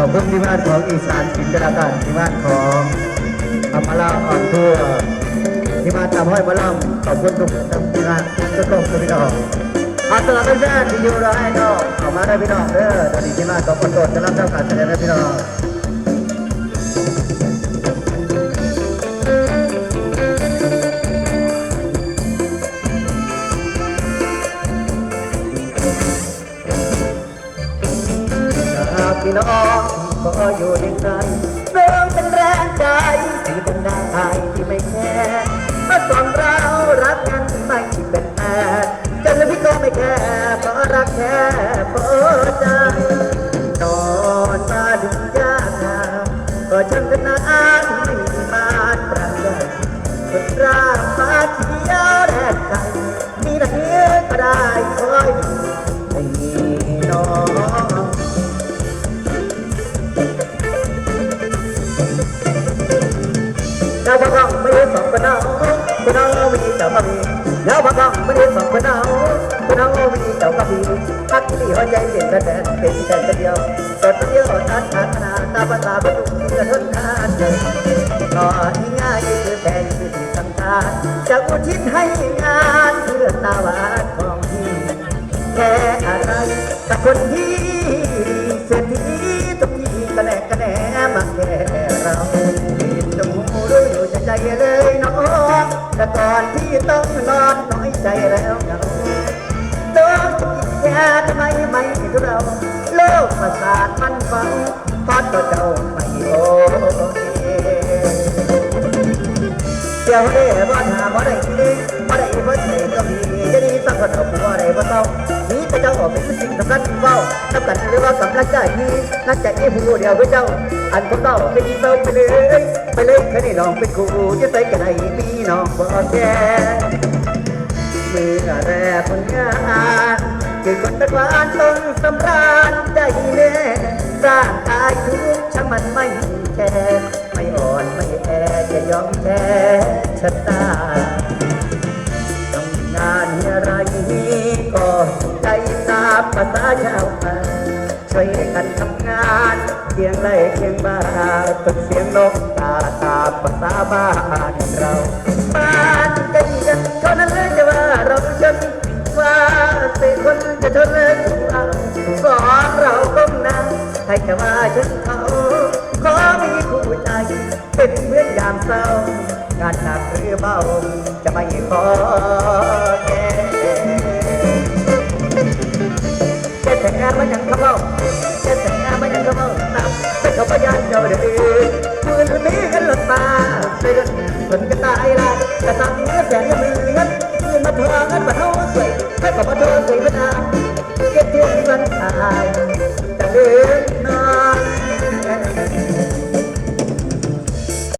อบคุณที่บ้านของอีสานจินตนาการที่บ้านของอัมพลาอ่อนทั่วที่บ้านตามห้อยมะล่ำขอบคุณทุกท่านที่งานทุกคนทุกพี่น้องอาสลับเป็นแฟนที่อยู่รอให้น้องออกมาได้พี่น้องเด้อตอนนี้ที่มานของคนโดดจะรับเจ้าการแสดงนะพี่น้อง อยู่ในใจเริ่มเป็นแรงใจที่เป็นได้ที่ไม่แค่เมื่อตอนเรารักกันไม่เป็นแพ้จนแล้วพี่ก็ไม่แค่เพราะรักแค่เพราะใจ กังไม่ได้สับกระนาก็นังมีเจ้ากะบีแล้วพักกังไม่ได้สองกระนาก็นังมีเจ้าพี่ทักที่หัวใจเด่นแต่เป็นแต่เดียวแต่เดียวทัดทัดนาตาบตาบดุงกระทนทานเดินรอง่ายคือแฟนสิ่งสำคัญจะอุทิศให้งานเพื่อตาวาดของพี่แค่อะไรแต่คนที่ ใจแล้วเหงาโดนแค่ทำไมไม่รู้เราโลกประสาทมันฟังพอดตัวเจ้าไม่โอเคเดี๋ยวได้บ่ถามบ่ได้ดีบ่ได้บ่ใส่ก็มีจะดีสักคนเอาผัวได้บ่ต้องมีแต่เจ้าเป็นสิ่งสำคัญเว้ากับกันหรือว่ากำลังใจนี้นักใจไอ้ผู้เดียวคือเจ้า อันของเจ้าเป็นเจ้าไปเลยไปเลยแค่นี้น้องเป็นครูจะใส่กันให้มีน้องบ่แก่ เมื่อแรกผลงานคือคนตะวันต้นสำราญใจแน่ร่างกายทุกช่างมันไม่แคร์ไม่อ่อนไม่แอจะยอมแพ้ชะตาทำงานอะไรก็ใจตาภาษาชาวบ้านช่วยกันทำงานเคียงไล่เคียงบ้านฝึกเสียงนกตาตาภาษาบ้านเรา จะว่าฉันเขาขอมีคู่ใจเป็นเพื่อนยามเศร้างานหนักหรือเบาจะไม่ขอแก